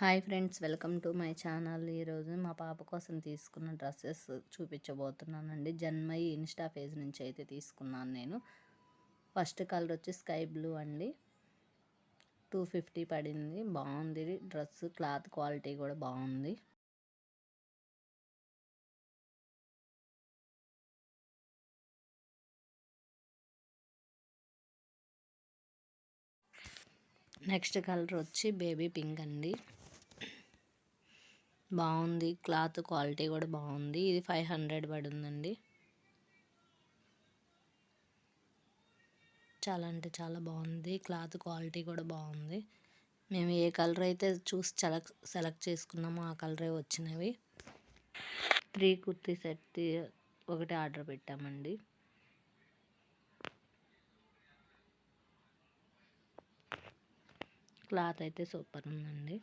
Hi friends welcome to my channel. ఈరోజు మా పాప కోసం తీసుకున్న డ్రెస్సెస్ చూపించబోతున్నానండి. జన్మయి ఇన్స్టా పేజ్ నుంచి అయితే తీసుకున్నాను నేను. ఫస్ట్ కలర్ వచ్చి స్కై బ్లూ అండి. టూ ఫిఫ్టీ పడింది. బాగుంది. డ్రెస్ క్లాత్ క్వాలిటీ కూడా బాగుంది. నెక్స్ట్ కలర్ వచ్చి బేబీ పింక్ అండి. బాగుంది. క్లాత్ క్వాలిటీ కూడా బాగుంది. ఇది ఫైవ్ హండ్రెడ్ పడిందండి. చాలా అంటే చాలా బాగుంది. క్లాత్ క్వాలిటీ కూడా బాగుంది. మేము ఏ కలర్ అయితే చూసి సెలెక్ట్ సెలెక్ట్ చేసుకున్నామో ఆ కలరే వచ్చినవి. త్రీ కుర్తీ సెట్ ఒకటి ఆర్డర్ పెట్టామండి. క్లాత్ అయితే సూపర్ ఉందండి.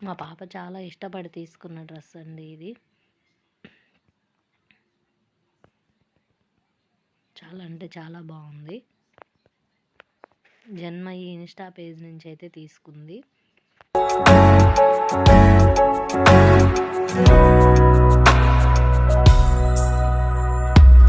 మా పాప చాలా ఇష్టపడి తీసుకున్న డ్రెస్ అండి ఇది. చాలా అంటే చాలా బాగుంది. జన్మ ఈ ఇన్స్టా పేజ్ నుంచి అయితే తీసుకుంది.